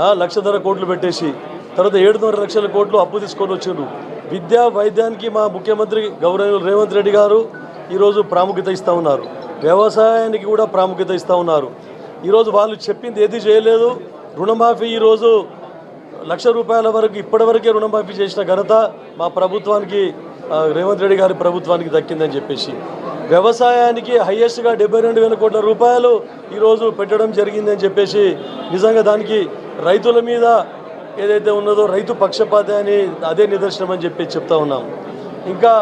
లక్ష లక్షన్నర కోట్లు పెట్టేసి తర్వాత ఏడున్నర లక్షల కోట్లు అప్పు తీసుకొని వచ్చారు విద్యా వైద్యానికి మా ముఖ్యమంత్రి గౌరవ రేవంత్ రెడ్డి గారు ఈరోజు ప్రాముఖ్యత ఇస్తూ ఉన్నారు. వ్యవసాయానికి కూడా ప్రాముఖ్యత ఇస్తూ ఉన్నారు. ఈరోజు వాళ్ళు చెప్పింది ఏది చేయలేదు. రుణమాఫీ ఈరోజు లక్ష రూపాయల వరకు ఇప్పటివరకే రుణమాఫీ చేసిన ఘనత మా ప్రభుత్వానికి రేవంత్ రెడ్డి గారి ప్రభుత్వానికి దక్కిందని చెప్పేసి. వ్యవసాయానికి హయ్యెస్ట్గా డెబ్బై రెండు వేల కోట్ల రూపాయలు ఈరోజు పెట్టడం జరిగిందని చెప్పేసి నిజంగా దానికి రైతుల మీద ఏదైతే ఉన్నదో రైతు పక్షపాత అని అదే నిదర్శనం అని చెప్పి చెప్తా ఉన్నాం. ఇంకా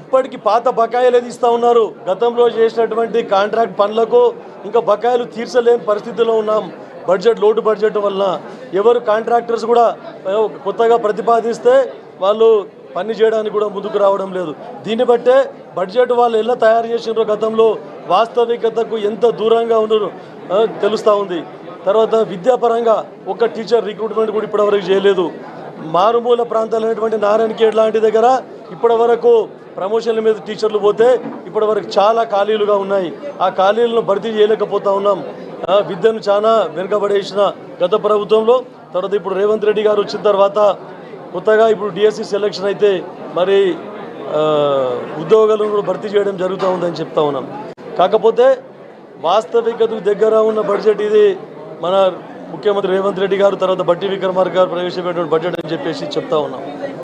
ఇప్పటికి పాత బకాయిలు ఇస్తూ ఉన్నారు? గతంలో చేసినటువంటి కాంట్రాక్ట్ పనులకు ఇంకా బకాయిలు తీర్చలేని పరిస్థితిలో ఉన్నాం. బడ్జెట్ లోటు బడ్జెట్ వలన ఎవరు కాంట్రాక్టర్స్ కూడా కొత్తగా ప్రతిపాదిస్తే వాళ్ళు పని చేయడానికి కూడా ముందుకు రావడం లేదు. దీన్ని బట్టే బడ్జెట్ వాళ్ళు ఎలా తయారు చేసినారో గతంలో వాస్తవికతకు ఎంత దూరంగా ఉన్నారో తెలుస్తూ ఉంది. తర్వాత విద్యాపరంగా ఒక టీచర్ రిక్రూట్మెంట్ కూడా ఇప్పటివరకు చేయలేదు. మారుమూల ప్రాంతాలైనటువంటి నారాయణఖేడ్ లాంటి దగ్గర ఇప్పటివరకు ప్రమోషన్ల మీద టీచర్లు పోతే ఇప్పటివరకు చాలా ఖాళీలుగా ఉన్నాయి. ఆ ఖాళీలను భర్తీ చేయలేకపోతా ఉన్నాం. విద్యను చాలా వెనుకబడేసిన గత ప్రభుత్వంలో తర్వాత ఇప్పుడు రేవంత్ రెడ్డి గారు వచ్చిన తర్వాత కొత్తగా ఇప్పుడు డిఎస్సి సెలక్షన్ అయితే మరి ఉద్యోగాలను కూడా భర్తీ చేయడం జరుగుతూ ఉందని చెప్తా ఉన్నాం. కాకపోతే వాస్తవికతకు దగ్గర ఉన్న బడ్జెట్ ఇది మన ముఖ్యమంత్రి రేవంత్ రెడ్డి గారు తర్వాత బట్టి విక్రమార్క గారు ప్రవేశపెట్టిన బడ్జెట్ అని చెప్పేసి చెప్తా ఉన్నాం.